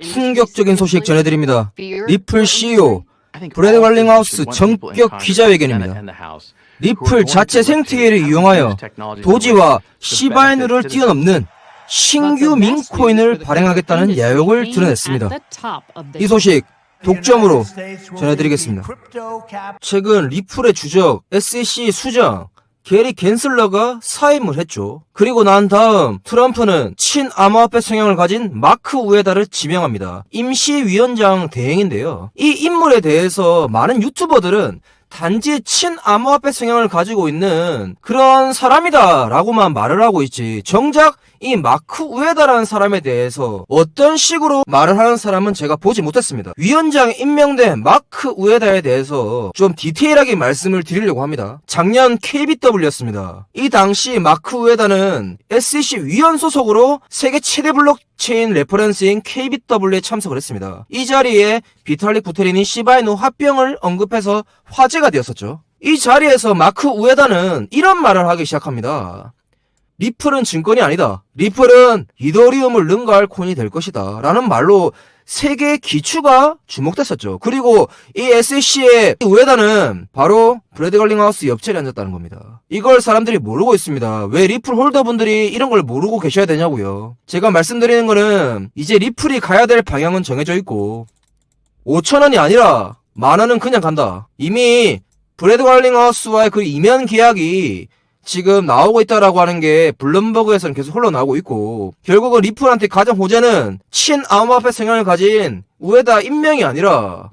충격적인 소식 전해드립니다. 리플 CEO 브래드 왈링하우스 전격 기자회견입니다. 리플 자체 생태계를 이용하여 도지와 시바이누를 뛰어넘는 신규 민코인을 발행하겠다는 야욕을 드러냈습니다. 이 소식 독점으로 전해드리겠습니다. 최근 리플의 주적 SEC 수장 게리 겐슬러가 사임을 했죠. 그리고 난 다음 트럼프는 친암호화폐 성향을 가진 마크 우에다를 지명합니다. 임시위원장 대행인데요. 이 인물에 대해서 많은 유튜버들은 단지 친암호화폐 성향을 가지고 있는 그런 사람이다라고만 말을 하고 있지. 정작 이 마크 우에다라는 사람에 대해서 어떤 식으로 말을 하는 사람은 제가 보지 못했습니다. 위원장에 임명된 마크 우에다에 대해서 좀 디테일하게 말씀을 드리려고 합니다. 작년 KBW였습니다. 이 당시 마크 우에다는 SEC 위원 소속으로 세계 최대 블록체인 레퍼런스인 KBW에 참석을 했습니다. 이 자리에 비탈릭 부테린이 시바이누 합병을 언급해서 화제가 되었었죠. 이 자리에서 마크 우에다는 이런 말을 하기 시작합니다. 리플은 증권이 아니다. 리플은 이더리움을 능가할 코인이 될 것이다. 라는 말로 세계의 기추가 주목됐었죠. 그리고 이 SEC의 우에다는 바로 브래드 걸링하우스 옆자리에 앉았다는 겁니다. 이걸 사람들이 모르고 있습니다. 왜 리플 홀더분들이 이런 걸 모르고 계셔야 되냐고요. 제가 말씀드리는 거는 이제 리플이 가야 될 방향은 정해져 있고 5천원이 아니라 만원은 그냥 간다. 이미 브래드 걸링하우스와의 그 이면 계약이 지금 나오고 있다라고 하는 게 블룸버그에서는 계속 흘러나오고 있고 결국은 리플한테 가장 호재는 친암호화폐 성향을 가진 우에다 인명이 아니라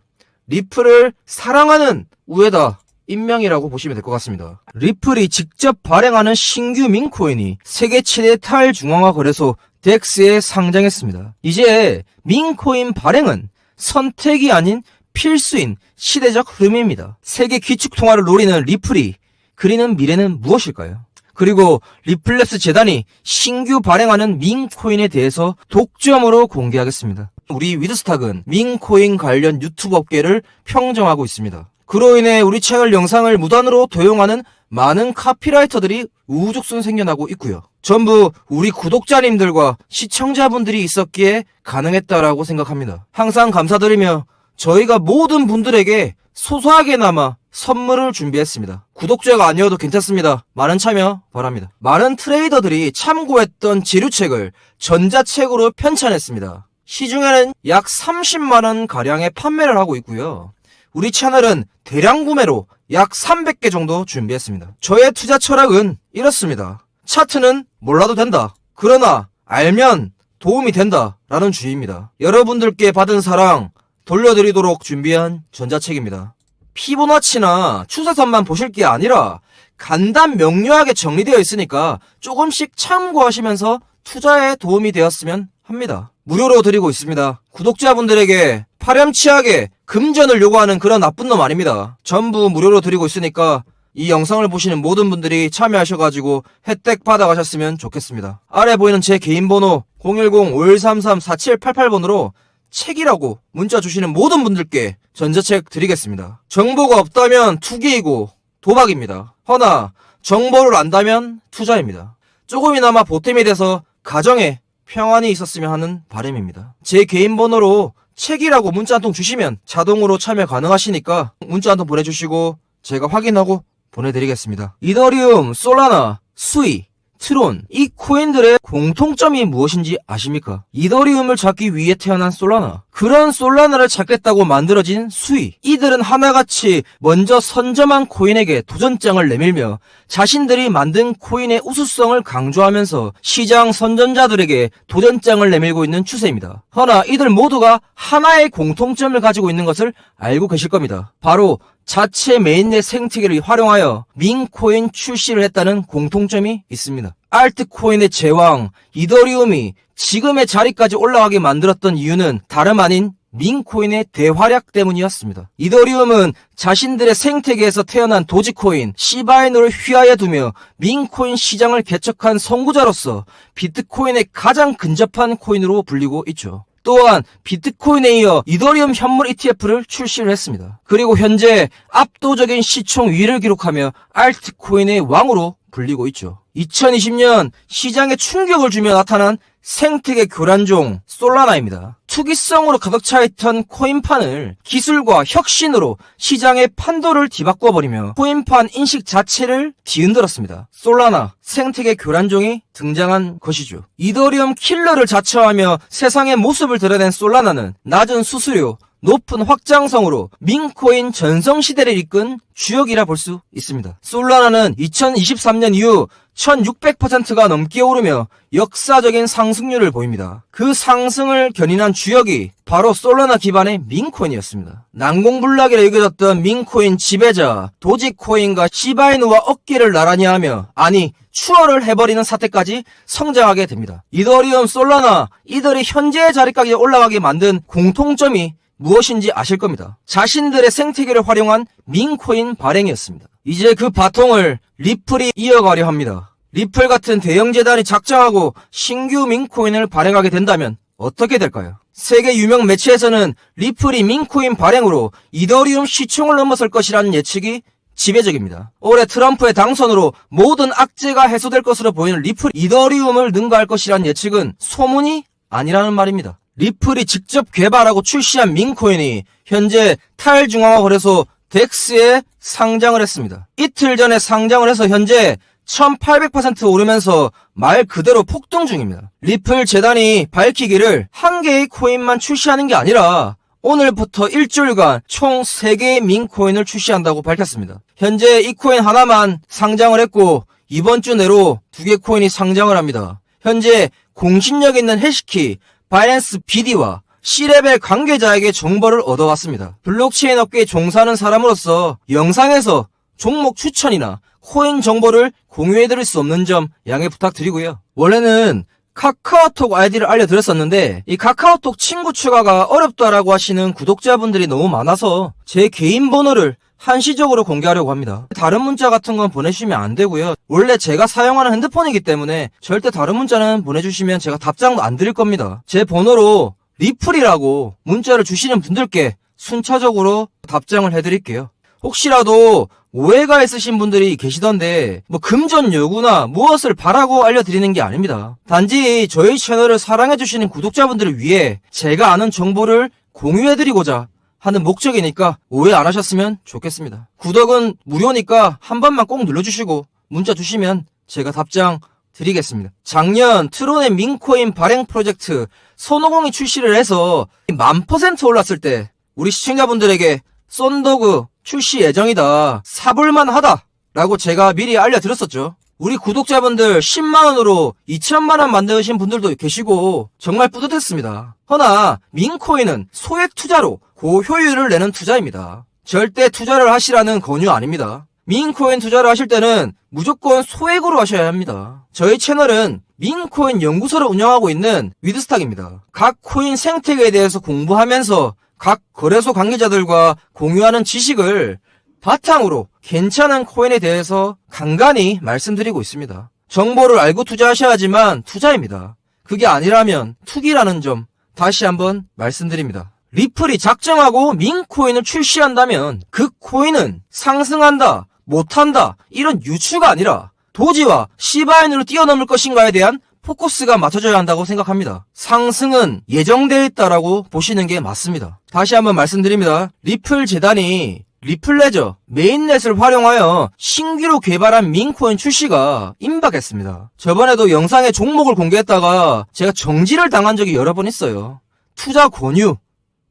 리플을 사랑하는 우에다 인명이라고 보시면 될 것 같습니다. 리플이 직접 발행하는 신규 민코인이 세계 최대 탈중앙화 거래소 덱스에 상장했습니다. 이제 민코인 발행은 선택이 아닌 필수인 시대적 흐름입니다. 세계 기축 통화를 노리는 리플이 그리는 미래는 무엇일까요? 그리고 리플랩스 재단이 신규 발행하는 민코인에 대해서 독점으로 공개하겠습니다. 우리 위드스탁은 민코인 관련 유튜브 업계를 평정하고 있습니다. 그로 인해 우리 채널 영상을 무단으로 도용하는 많은 카피라이터들이 우후죽순 생겨나고 있고요. 전부 우리 구독자님들과 시청자분들이 있었기에 가능했다라고 생각합니다. 항상 감사드리며 저희가 모든 분들에게 소소하게나마 선물을 준비했습니다. 구독자가 아니어도 괜찮습니다. 많은 참여 바랍니다. 많은 트레이더들이 참고했던 지류책을 전자책으로 편찬했습니다. 시중에는 약 30만원 가량의 판매를 하고 있고요. 우리 채널은 대량 구매로 약 300개 정도 준비했습니다. 저의 투자 철학은 이렇습니다. 차트는 몰라도 된다. 그러나 알면 도움이 된다. 라는 주의입니다. 여러분들께 받은 사랑 돌려드리도록 준비한 전자책입니다. 피보나치나 추세선만 보실 게 아니라 간단 명료하게 정리되어 있으니까 조금씩 참고하시면서 투자에 도움이 되었으면 합니다. 무료로 드리고 있습니다. 구독자분들에게 파렴치하게 금전을 요구하는 그런 나쁜 놈 아닙니다. 전부 무료로 드리고 있으니까 이 영상을 보시는 모든 분들이 참여하셔가지고 혜택 받아가셨으면 좋겠습니다. 아래 보이는 제 개인 번호 010-5133-4788번으로 책이라고 문자 주시는 모든 분들께 전자책 드리겠습니다. 정보가 없다면 투기이고 도박입니다. 허나 정보를 안다면 투자입니다. 조금이나마 보탬이 돼서 가정에 평안이 있었으면 하는 바람입니다. 제 개인 번호로 책이라고 문자 한 통 주시면 자동으로 참여 가능하시니까 문자 한 통 보내주시고 제가 확인하고 보내드리겠습니다. 이더리움, 솔라나, 수이, 트론 이 코인들의 공통점이 무엇인지 아십니까? 이더리움을 찾기 위해 태어난 솔라나 그런 솔라나를 찾겠다고 만들어진 수이 이들은 하나같이 먼저 선점한 코인에게 도전장을 내밀며 자신들이 만든 코인의 우수성을 강조하면서 시장 선전자들에게 도전장을 내밀고 있는 추세입니다. 허나 이들 모두가 하나의 공통점을 가지고 있는 것을 알고 계실 겁니다. 바로 자체 메인넷 생태계를 활용하여 민코인 출시를 했다는 공통점이 있습니다. 알트코인의 제왕 이더리움이 지금의 자리까지 올라가게 만들었던 이유는 다름 아닌 민코인의 대활약 때문이었습니다. 이더리움은 자신들의 생태계에서 태어난 도지코인, 시바이너를 휘하에 두며 민코인 시장을 개척한 선구자로서 비트코인의 가장 근접한 코인으로 불리고 있죠. 또한 비트코인에 이어 이더리움 현물 ETF를 출시를 했습니다. 그리고 현재 압도적인 시총 위를 기록하며 알트코인의 왕으로 불리고 있죠. 2020년 시장에 충격을 주며 나타난 생태계 교란종 솔라나입니다. 투기성으로 가득 차있던 코인판을 기술과 혁신으로 시장의 판도를 뒤바꿔 버리며 코인판 인식 자체를 뒤흔들었습니다. 솔라나 생태계 교란종이 등장한 것이죠. 이더리움 킬러를 자처하며 세상의 모습을 드러낸 솔라나는 낮은 수수료, 높은 확장성으로 민코인 전성시대를 이끈 주역이라 볼 수 있습니다. 솔라나는 2023년 이후 1600%가 넘게 오르며 역사적인 상승률을 보입니다. 그 상승을 견인한 주역이 바로 솔라나 기반의 민코인이었습니다. 난공불락이라 여겨졌던 민코인 지배자 도지코인과 시바이누와 어깨를 나란히 하며 아니 추월을 해버리는 사태까지 성장하게 됩니다. 이더리움 솔라나 이들이 현재의 자리까지 올라가게 만든 공통점이 무엇인지 아실 겁니다. 자신들의 생태계를 활용한 민코인 발행이었습니다. 이제 그 바통을 리플이 이어가려 합니다. 리플 같은 대형 재단이 작정하고 신규 민코인을 발행하게 된다면 어떻게 될까요? 세계 유명 매체에서는 리플이 민코인 발행으로 이더리움 시총을 넘어설 것이라는 예측이 지배적입니다. 올해 트럼프의 당선으로 모든 악재가 해소될 것으로 보이는 리플 이더리움을 능가할 것이라는 예측은 소문이 아니라는 말입니다. 리플이 직접 개발하고 출시한 민코인이 현재 탈중앙화 거래소 덱스에 상장을 했습니다. 이틀 전에 상장을 해서 현재 1800% 오르면서 말 그대로 폭등 중입니다. 리플 재단이 밝히기를 한 개의 코인만 출시하는 게 아니라 오늘부터 일주일간 총 3개의 민코인을 출시한다고 밝혔습니다. 현재 이 코인 하나만 상장을 했고 이번 주 내로 2개 코인이 상장을 합니다. 현재 공신력 있는 해시키, 바이낸스 BD와 C레벨 관계자에게 정보를 얻어왔습니다. 블록체인 업계에 종사하는 사람으로서 영상에서 종목 추천이나 코인 정보를 공유해드릴 수 없는 점 양해 부탁드리고요. 원래는 카카오톡 아이디를 알려드렸었는데 이 카카오톡 친구 추가가 어렵다라고 하시는 구독자분들이 너무 많아서 제 개인 번호를 한시적으로 공개하려고 합니다. 다른 문자 같은 건 보내주시면 안 되고요. 원래 제가 사용하는 핸드폰이기 때문에 절대 다른 문자는 보내주시면 제가 답장도 안 드릴 겁니다. 제 번호로 리플이라고 문자를 주시는 분들께 순차적으로 답장을 해드릴게요. 혹시라도 오해가 있으신 분들이 계시던데 뭐 금전 요구나 무엇을 바라고 알려드리는 게 아닙니다. 단지 저희 채널을 사랑해주시는 구독자분들을 위해 제가 아는 정보를 공유해드리고자 하는 목적이니까 오해 안 하셨으면 좋겠습니다. 구독은 무료니까 한 번만 꼭 눌러주시고 문자 주시면 제가 답장 드리겠습니다. 작년 트론의 민코인 발행 프로젝트 손오공이 출시를 해서 만 퍼센트 올랐을 때 우리 시청자분들에게 썬더그 출시 예정이다. 사볼만 하다. 라고 제가 미리 알려드렸었죠. 우리 구독자분들 10만원으로 2천만원 만드신 분들도 계시고 정말 뿌듯했습니다. 허나 민코인은 소액 투자로 고효율을 내는 투자입니다. 절대 투자를 하시라는 권유 아닙니다. 민코인 투자를 하실 때는 무조건 소액으로 하셔야 합니다. 저희 채널은 민코인 연구소를 운영하고 있는 위드스탁입니다. 각 코인 생태계에 대해서 공부하면서 각 거래소 관계자들과 공유하는 지식을 바탕으로 괜찮은 코인에 대해서 간간히 말씀드리고 있습니다. 정보를 알고 투자하셔야지만 투자입니다. 그게 아니라면 투기라는 점 다시 한번 말씀드립니다. 리플이 작정하고 민 코인을 출시한다면 그 코인은 상승한다, 못한다 이런 유추가 아니라 도지와 시바인으로 뛰어넘을 것인가에 대한 포커스가 맞춰져야 한다고 생각합니다. 상승은 예정되어 있다라고 보시는 게 맞습니다. 다시 한번 말씀드립니다. 리플 재단이 리플레저 메인넷을 활용하여 신규로 개발한 민코인 출시가 임박했습니다. 저번에도 영상에 종목을 공개했다가 제가 정지를 당한 적이 여러 번 있어요. 투자 권유,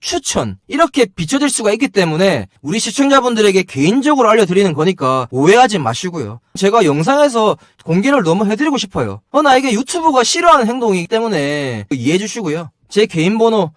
추천 이렇게 비춰질 수가 있기 때문에 우리 시청자분들에게 개인적으로 알려드리는 거니까 오해하지 마시고요. 제가 영상에서 공개를 너무 해드리고 싶어요. 어, 나 이게 유튜브가 싫어하는 행동이기 때문에 이해해 주시고요. 제 개인 번호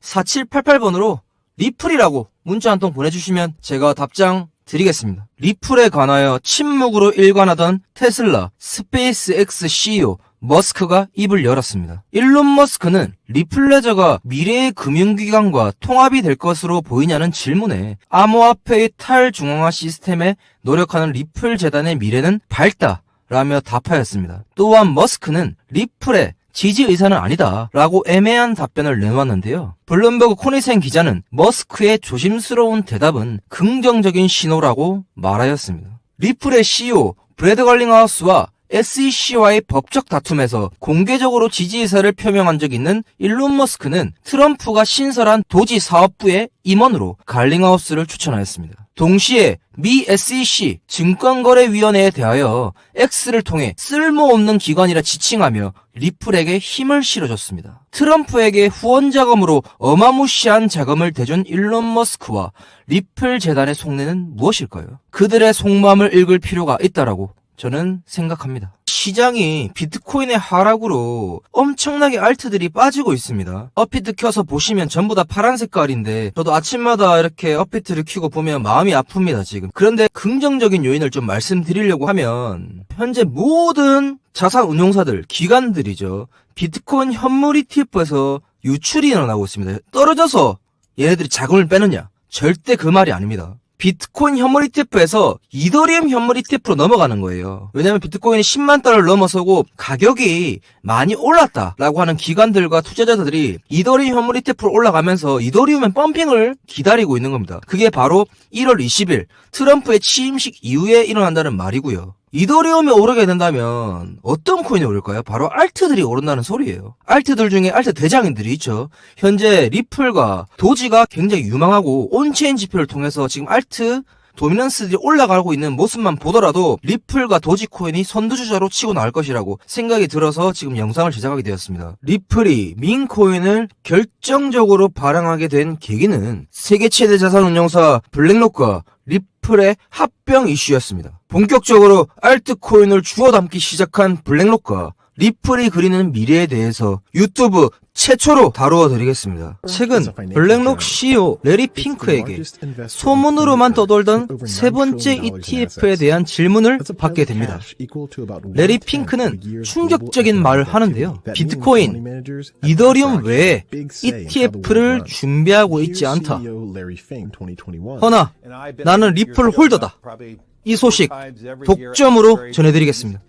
010-5133-4788번으로 리플이라고 문자 한 통 보내주시면 제가 답장 드리겠습니다. 리플에 관하여 침묵으로 일관하던 테슬라 스페이스 X CEO 머스크가 입을 열었습니다. 일론 머스크는 리플레저가 미래의 금융기관과 통합이 될 것으로 보이냐는 질문에 암호화폐의 탈중앙화 시스템에 노력하는 리플 재단의 미래는 밝다 라며 답하였습니다. 또한 머스크는 리플의 지지 의사는 아니다 라고 애매한 답변을 내놓았는데요. 블룸버그 코니센 기자는 머스크의 조심스러운 대답은 긍정적인 신호라고 말하였습니다. 리플의 CEO 브래드 걸링하우스와 SEC와의 법적 다툼에서 공개적으로 지지 의사를 표명한 적 있는 일론 머스크는 트럼프가 신설한 도지 사업부의 임원으로 갈링하우스를 추천하였습니다. 동시에 미 SEC 증권거래위원회에 대하여 X를 통해 쓸모없는 기관이라 지칭하며 리플에게 힘을 실어줬습니다. 트럼프에게 후원 자금으로 어마무시한 자금을 대준 일론 머스크와 리플 재단의 속내는 무엇일까요? 그들의 속마음을 읽을 필요가 있다라고 저는 생각합니다. 시장이 비트코인의 하락으로 엄청나게 알트들이 빠지고 있습니다. 업비트 켜서 보시면 전부 다 파란 색깔인데 저도 아침마다 이렇게 업비트를 켜고 보면 마음이 아픕니다 지금. 그런데 긍정적인 요인을 좀 말씀드리려고 하면 현재 모든 자산 운용사들, 기관들이죠. 비트코인 현물 ETF에서 유출이 일어나고 있습니다. 떨어져서 얘네들이 자금을 빼느냐? 절대 그 말이 아닙니다. 비트코인 현물 ETF에서 이더리움 현물 ETF로 넘어가는 거예요. 왜냐면 비트코인이 10만 달러를 넘어서고 가격이 많이 올랐다라고 하는 기관들과 투자자들이 이더리움 현물 ETF로 올라가면서 이더리움의 펌핑을 기다리고 있는 겁니다. 그게 바로 1월 20일 트럼프의 취임식 이후에 일어난다는 말이고요. 이더리움이 오르게 된다면 어떤 코인이 오를까요? 바로 알트들이 오른다는 소리예요. 알트들 중에 알트 대장인들이 있죠. 현재 리플과 도지가 굉장히 유망하고 온체인 지표를 통해서 지금 알트 도미넌스들이 올라가고 있는 모습만 보더라도 리플과 도지코인이 선두주자로 치고 나올 것이라고 생각이 들어서 지금 영상을 제작하게 되었습니다. 리플이 민코인을 결정적으로 발행하게 된 계기는 세계 최대 자산 운용사 블랙록과 리플의 합병 이슈였습니다. 본격적으로 알트코인을 주워 담기 시작한 블랙록과 리플이 그리는 미래에 대해서 유튜브 최초로 다루어 드리겠습니다. 최근 블랙록 CEO 레리 핑크에게 소문으로만 떠돌던 세 번째 ETF에 대한 질문을 받게 됩니다. 레리 핑크는 충격적인 말을 하는데요. 비트코인, 이더리움 외에 ETF를 준비하고 있지 않다. 허나 나는 리플 홀더다. 이 소식 독점으로 전해드리겠습니다.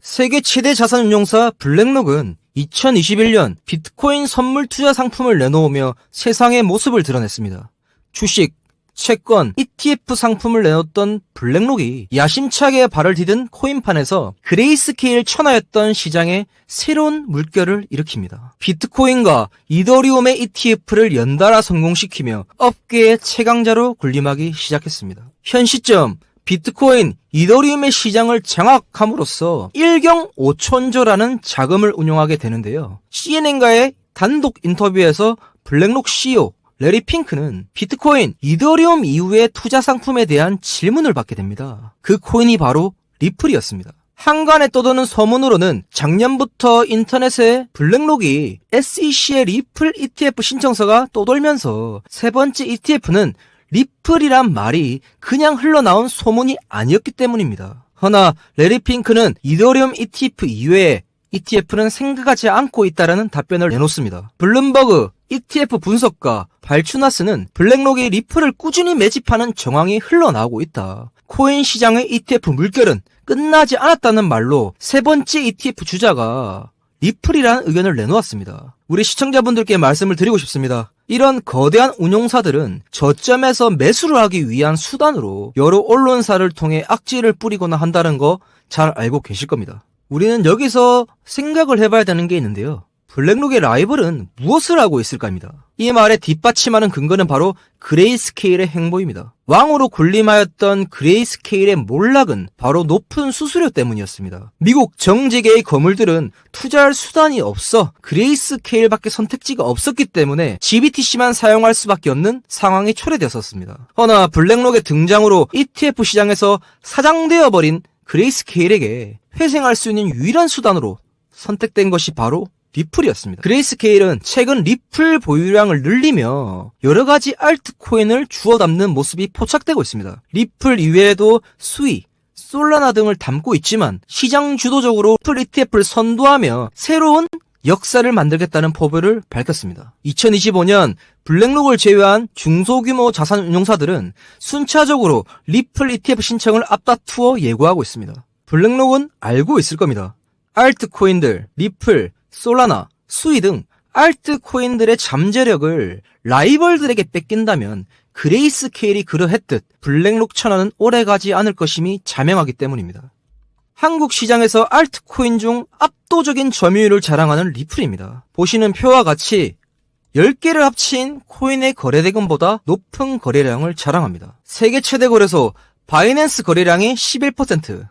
세계 최대 자산 운용사 블랙록은 2021년 비트코인 선물 투자 상품을 내놓으며 세상의 모습을 드러냈습니다. 주식, 채권, ETF 상품을 내놓던 블랙록이 야심차게 발을 디딘 코인판에서 그레이스케일 천하였던 시장에 새로운 물결을 일으킵니다. 비트코인과 이더리움의 ETF를 연달아 성공시키며 업계의 최강자로 군림하기 시작했습니다. 현 시점 비트코인, 이더리움의 시장을 장악함으로써 1경 5천조라는 자금을 운용하게 되는데요. CNN과의 단독 인터뷰에서 블랙록 CEO 레리 핑크는 비트코인, 이더리움 이후의 투자 상품에 대한 질문을 받게 됩니다. 그 코인이 바로 리플이었습니다. 한간에 떠도는 소문으로는 작년부터 인터넷에 블랙록이 SEC의 리플 ETF 신청서가 떠돌면서 세 번째 ETF는 리플이란 말이 그냥 흘러나온 소문이 아니었기 때문입니다. 허나 레리 핑크는 이더리움 ETF 이외에 ETF는 생각하지 않고 있다라는 답변을 내놓습니다. 블룸버그 ETF 분석가 발추나스는 블랙록이 리플을 꾸준히 매집하는 정황이 흘러나오고 있다. 코인 시장의 ETF 물결은 끝나지 않았다는 말로 세 번째 ETF 주자가 리플이라는 의견을 내놓았습니다. 우리 시청자분들께 말씀을 드리고 싶습니다. 이런 거대한 운용사들은 저점에서 매수를 하기 위한 수단으로 여러 언론사를 통해 악질을 뿌리거나 한다는 거 잘 알고 계실 겁니다. 우리는 여기서 생각을 해봐야 되는 게 있는데요. 블랙록의 라이벌은 무엇을 하고 있을까입니다. 이 말에 뒷받침하는 근거는 바로 그레이스케일의 행보입니다. 왕으로 군림하였던 그레이스케일의 몰락은 바로 높은 수수료 때문이었습니다. 미국 정재계의 거물들은 투자할 수단이 없어 그레이스케일밖에 선택지가 없었기 때문에 GBTC만 사용할 수밖에 없는 상황이 초래되었습니다. 허나 블랙록의 등장으로 ETF 시장에서 사장되어 버린 그레이스케일에게 회생할 수 있는 유일한 수단으로 선택된 것이 바로 리플이었습니다. 그레이스케일은 최근 리플 보유량을 늘리며 여러 가지 알트코인을 주워 담는 모습이 포착되고 있습니다. 리플 이외에도 수이, 솔라나 등을 담고 있지만 시장 주도적으로 리플 ETF를 선도하며 새로운 역사를 만들겠다는 포부를 밝혔습니다. 2025년 블랙록을 제외한 중소규모 자산 운용사들은 순차적으로 리플 ETF 신청을 앞다투어 예고하고 있습니다. 블랙록은 알고 있을 겁니다. 알트코인들, 리플, 솔라나, 수이 등 알트코인들의 잠재력을 라이벌들에게 뺏긴다면 그레이스 케일이 그러했듯 블랙록 천하는 오래가지 않을 것임이 자명하기 때문입니다. 한국 시장에서 알트코인 중 압도적인 점유율을 자랑하는 리플입니다. 보시는 표와 같이 10개를 합친 코인의 거래대금보다 높은 거래량을 자랑합니다. 세계 최대 거래소 바이낸스 거래량이 11%,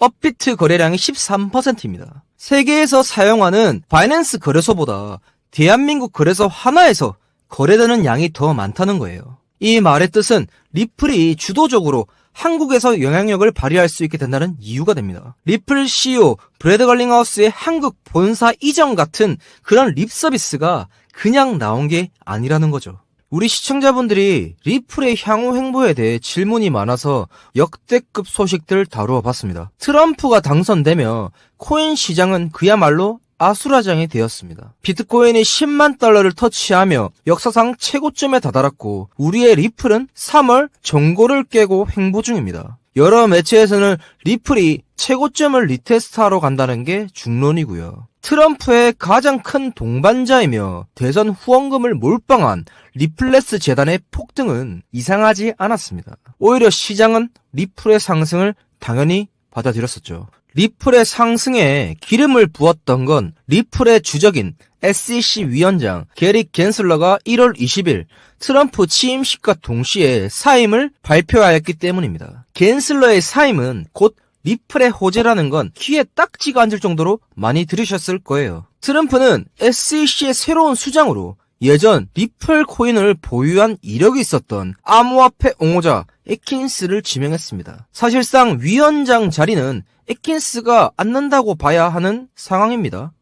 업비트 거래량이 13%입니다. 세계에서 사용하는 바이낸스 거래소보다 대한민국 거래소 하나에서 거래되는 양이 더 많다는 거예요. 이 말의 뜻은 리플이 주도적으로 한국에서 영향력을 발휘할 수 있게 된다는 이유가 됩니다. 리플 CEO 브래드 걸링하우스의 한국 본사 이전 같은 그런 립 서비스가 그냥 나온 게 아니라는 거죠. 우리 시청자분들이 리플의 향후 행보에 대해 질문이 많아서 역대급 소식들 다루어 봤습니다. 트럼프가 당선되며 코인 시장은 그야말로 아수라장이 되었습니다. 비트코인이 10만 달러를 터치하며 역사상 최고점에 다다랐고 우리의 리플은 3월 정고를 깨고 횡보 중입니다. 여러 매체에서는 리플이 최고점을 리테스트하러 간다는 게 중론이고요. 트럼프의 가장 큰 동반자이며 대선 후원금을 몰빵한 리플레스 재단의 폭등은 이상하지 않았습니다. 오히려 시장은 리플의 상승을 당연히 받아들였었죠. 리플의 상승에 기름을 부었던 건 리플의 주적인 SEC 위원장 게리 겐슬러가 1월 20일 트럼프 취임식과 동시에 사임을 발표하였기 때문입니다. 겐슬러의 사임은 곧 리플의 호재라는 건 귀에 딱지가 앉을 정도로 많이 들으셨을 거예요. 트럼프는 SEC의 새로운 수장으로 예전 리플 코인을 보유한 이력이 있었던 암호화폐 옹호자 에킨스를 지명했습니다. 사실상 위원장 자리는 에킨스가 앉는다고 봐야 하는 상황입니다.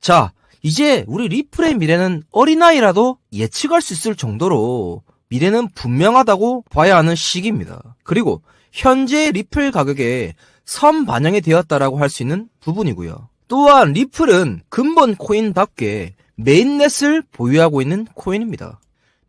자, 이제 우리 리플의 미래는 어린아이라도 예측할 수 있을 정도로 미래는 분명하다고 봐야 하는 시기입니다. 그리고 현재 리플 가격에 선 반영이 되었다라고 할 수 있는 부분이고요. 또한 리플은 근본 코인답게 메인넷을 보유하고 있는 코인입니다.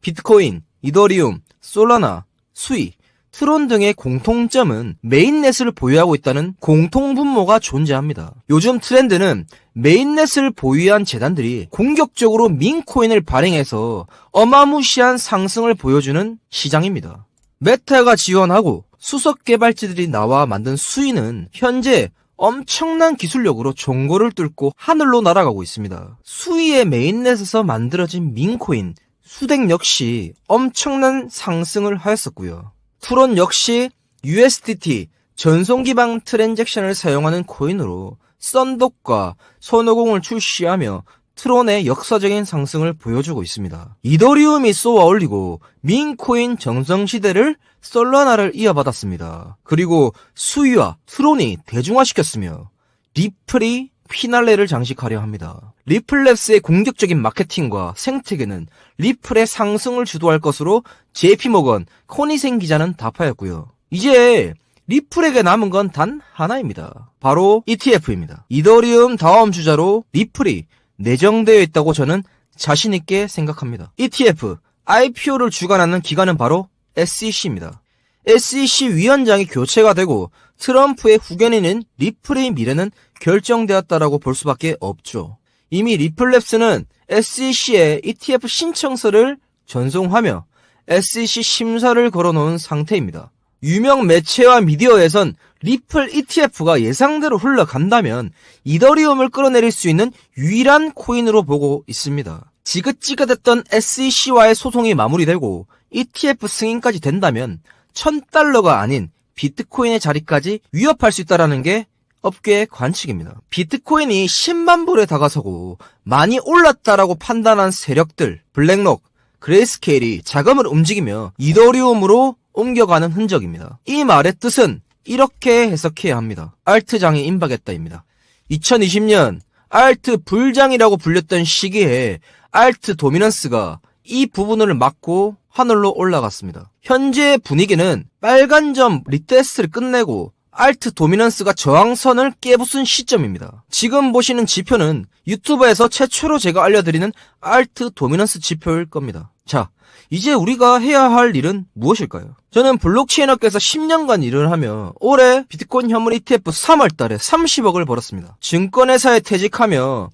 비트코인, 이더리움, 솔라나, 수이, 트론 등의 공통점은 메인넷을 보유하고 있다는 공통분모가 존재합니다. 요즘 트렌드는 메인넷을 보유한 재단들이 공격적으로 민코인을 발행해서 어마무시한 상승을 보여주는 시장입니다. 메타가 지원하고 수석 개발자들이 나와 만든 수위는 현재 엄청난 기술력으로 종고를 뚫고 하늘로 날아가고 있습니다. 수위의 메인넷에서 만들어진 민코인 수덱 역시 엄청난 상승을 하였었고요. 투론 역시 USDT 전송 기반 트랜잭션을 사용하는 코인으로 썬독과 손오공을 출시하며 트론의 역사적인 상승을 보여주고 있습니다. 이더리움이 쏘아 올리고 민코인 정성시대를 솔라나를 이어받았습니다. 그리고 수위와 트론이 대중화시켰으며 리플이 피날레를 장식하려 합니다. 리플랩스의 공격적인 마케팅과 생태계는 리플의 상승을 주도할 것으로 JP모건 코니생 기자는 답하였고요. 이제 리플에게 남은 건 단 하나입니다. 바로 ETF입니다. 이더리움 다음 주자로 리플이 내정되어 있다고 저는 자신있게 생각합니다. ETF, IPO를 주관하는 기관은 바로 SEC입니다. SEC 위원장이 교체가 되고 트럼프의 후견인인 리플의 미래는 결정되었다라고 볼 수밖에 없죠. 이미 리플랩스는 SEC에 ETF 신청서를 전송하며 SEC 심사를 걸어놓은 상태입니다. 유명 매체와 미디어에선 리플 ETF가 예상대로 흘러간다면 이더리움을 끌어내릴 수 있는 유일한 코인으로 보고 있습니다. 지긋지긋했던 SEC와의 소송이 마무리되고 ETF 승인까지 된다면 1000달러가 아닌 비트코인의 자리까지 위협할 수 있다는 게 업계의 관측입니다. 비트코인이 10만 불에 다가서고 많이 올랐다라고 판단한 세력들, 블랙록, 그레이스케일이 자금을 움직이며 이더리움으로 옮겨가는 흔적입니다. 이 말의 뜻은 이렇게 해석해야 합니다. 알트장이 임박했다입니다. 2020년 알트 불장이라고 불렸던 시기에 알트 도미넌스가 이 부분을 막고 하늘로 올라갔습니다. 현재 분위기는 빨간 점 리테스트를 끝내고 알트 도미넌스가 저항선을 깨부순 시점입니다. 지금 보시는 지표는 유튜브에서 최초로 제가 알려드리는 알트 도미넌스 지표일 겁니다. 자, 이제 우리가 해야 할 일은 무엇일까요? 저는 블록체인 업계에서 10년간 일을 하며 올해 비트코인 현물 ETF 3월 달에 30억을 벌었습니다. 증권회사에 퇴직하며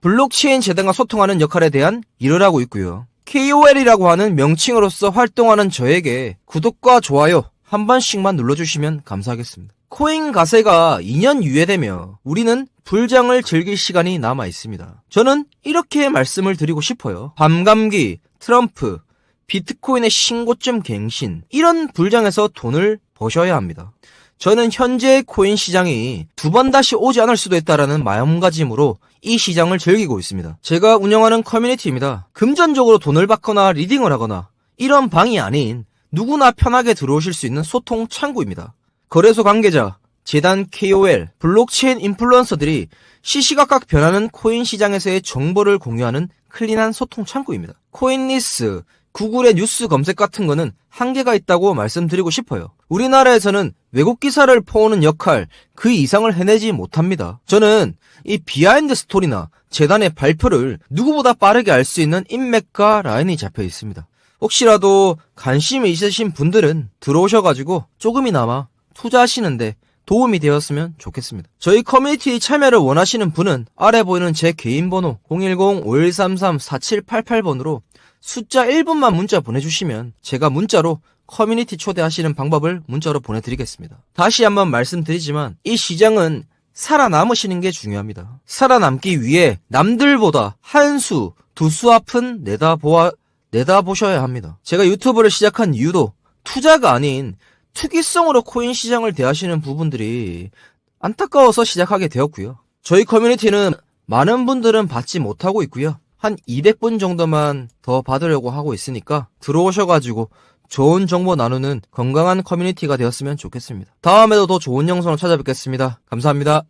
블록체인 재단과 소통하는 역할에 대한 일을 하고 있고요. KOL이라고 하는 명칭으로서 활동하는 저에게 구독과 좋아요 한 번씩만 눌러주시면 감사하겠습니다. 코인 가세가 2년 유예되며 우리는 불장을 즐길 시간이 남아 있습니다. 저는 이렇게 말씀을 드리고 싶어요. 밤감기, 트럼프, 비트코인의 신고점 갱신, 이런 불장에서 돈을 버셔야 합니다. 저는 현재 코인 시장이 두 번 다시 오지 않을 수도 있다라는 마음가짐으로 이 시장을 즐기고 있습니다. 제가 운영하는 커뮤니티입니다. 금전적으로 돈을 받거나 리딩을 하거나 이런 방이 아닌 누구나 편하게 들어오실 수 있는 소통 창구입니다. 거래소 관계자, 재단 KOL, 블록체인 인플루언서들이 시시각각 변하는 코인 시장에서의 정보를 공유하는 클린한 소통 창구입니다. 코인리스, 구글의 뉴스 검색 같은 거는 한계가 있다고 말씀드리고 싶어요. 우리나라에서는 외국 기사를 퍼오는 역할 그 이상을 해내지 못합니다. 저는 이 비하인드 스토리나 재단의 발표를 누구보다 빠르게 알 수 있는 인맥과 라인이 잡혀 있습니다. 혹시라도 관심이 있으신 분들은 들어오셔가지고 조금이나마 투자하시는데 도움이 되었으면 좋겠습니다. 저희 커뮤니티 참여를 원하시는 분은 아래 보이는 제 개인 번호 010-5133-4788번으로 숫자 1분만 문자 보내주시면 제가 문자로 커뮤니티 초대하시는 방법을 문자로 보내드리겠습니다. 다시 한번 말씀드리지만 이 시장은 살아남으시는 게 중요합니다. 살아남기 위해 남들보다 한 수, 두 수 앞은 내다보아, 내다보셔야 합니다. 제가 유튜브를 시작한 이유도 투자가 아닌 투기성으로 코인 시장을 대하시는 부분들이 안타까워서 시작하게 되었고요. 저희 커뮤니티는 많은 분들은 받지 못하고 있고요. 한 200분 정도만 더 받으려고 하고 있으니까 들어오셔가지고 좋은 정보 나누는 건강한 커뮤니티가 되었으면 좋겠습니다. 다음에도 더 좋은 영상으로 찾아뵙겠습니다. 감사합니다.